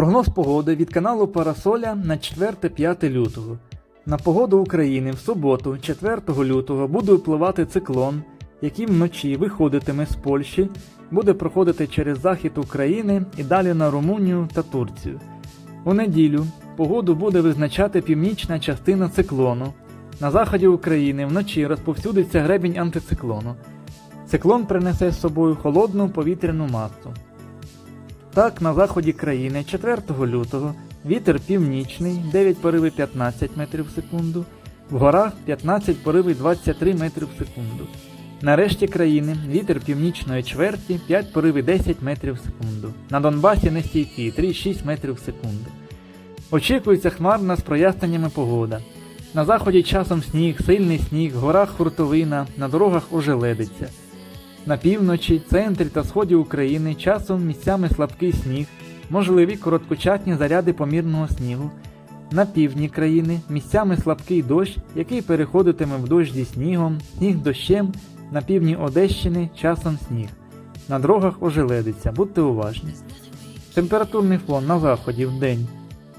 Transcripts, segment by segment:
Прогноз погоди від каналу Парасоля на 4-5 лютого. На погоду України в суботу, 4 лютого, буде впливати циклон, який вночі виходитиме з Польщі, буде проходити через захід України і далі на Румунію та Турцію. У неділю погоду буде визначати північна частина циклону. На заході України вночі розповсюдиться гребінь антициклону. Циклон принесе з собою холодну повітряну масу. Так, на заході країни 4 лютого вітер північний 9 пориви 15 метрів в секунду, в горах 15 пориви 23 метри в секунду. На решті країни вітер північної чверті 5 пориви 10 метрів в секунду. На Донбасі нестійкий 3,6 метрів в секунду. Очікується хмарна з проясненнями погода. На заході часом сніг, сильний сніг, в горах хуртовина, на дорогах ожеледиться. На півночі, центрі та сході України часом місцями слабкий сніг, можливі короткочасні заряди помірного снігу. На півдні країни місцями слабкий дощ, який переходитиме в дощ зі снігом, сніг дощем, на півдні Одещини часом сніг. На дорогах ожеледиться, будьте уважні. Температурний фон на заході в день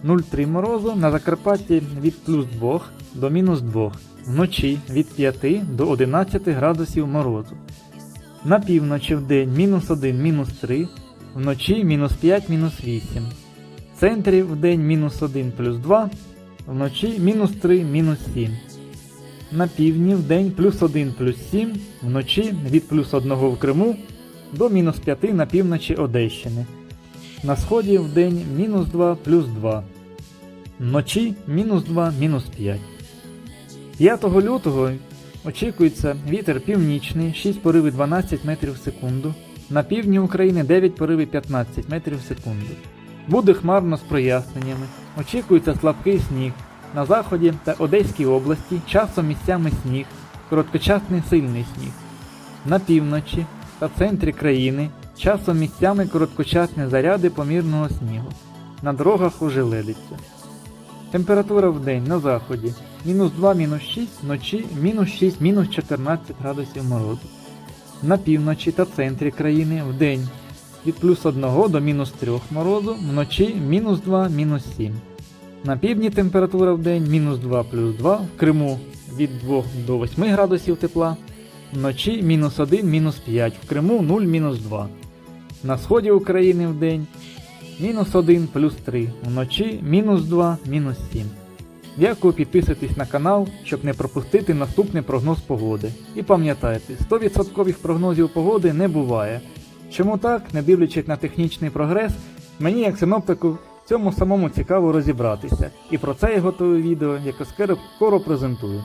0,3 морозу, на Закарпатті від плюс 2 до мінус 2, вночі від 5 до 11 градусів морозу. На півночі в день мінус 1, мінус 3, вночі мінус 5, мінус 8. В центрі в день мінус 1 плюс 2, вночі мінус 3, мінус 7. На півдні в день плюс 1 плюс 7, вночі від плюс 1 в Криму до мінус 5 на півночі Одещини. На сході в день мінус 2 плюс 2. Вночі мінус 2 мінус 5. 5 лютого очікується вітер північний 6 пориви 12 метрів в секунду. На півдні України 9 пориви 15 метрів в секунду. Буде хмарно з проясненнями. Очікується слабкий сніг. На заході та Одеській області часом місцями сніг, короткочасний сильний сніг. На півночі та центрі країни часом місцями короткочасні заряди помірного снігу. На дорогах ожеледиться. Температура в день на заході мінус 2, мінус 6, вночі мінус 6, мінус 14 градусів морозу. На півночі та центрі країни в день від плюс 1 до мінус 3 морозу, вночі мінус 2, мінус 7. На півдні температура в день мінус 2 плюс 2, в Криму від 2 до 8 градусів тепла, вночі мінус 1, мінус 5, в Криму 0, мінус 2. На сході України в день мінус 1 плюс 3, вночі мінус 2, мінус 7. Дякую, підписуйтесь на канал, щоб не пропустити наступний прогноз погоди. І пам'ятайте, 100% прогнозів погоди не буває. Чому так, не дивлячись на технічний прогрес, мені як синоптику в цьому самому цікаво розібратися. І про це я готую відео, яке скоро презентую.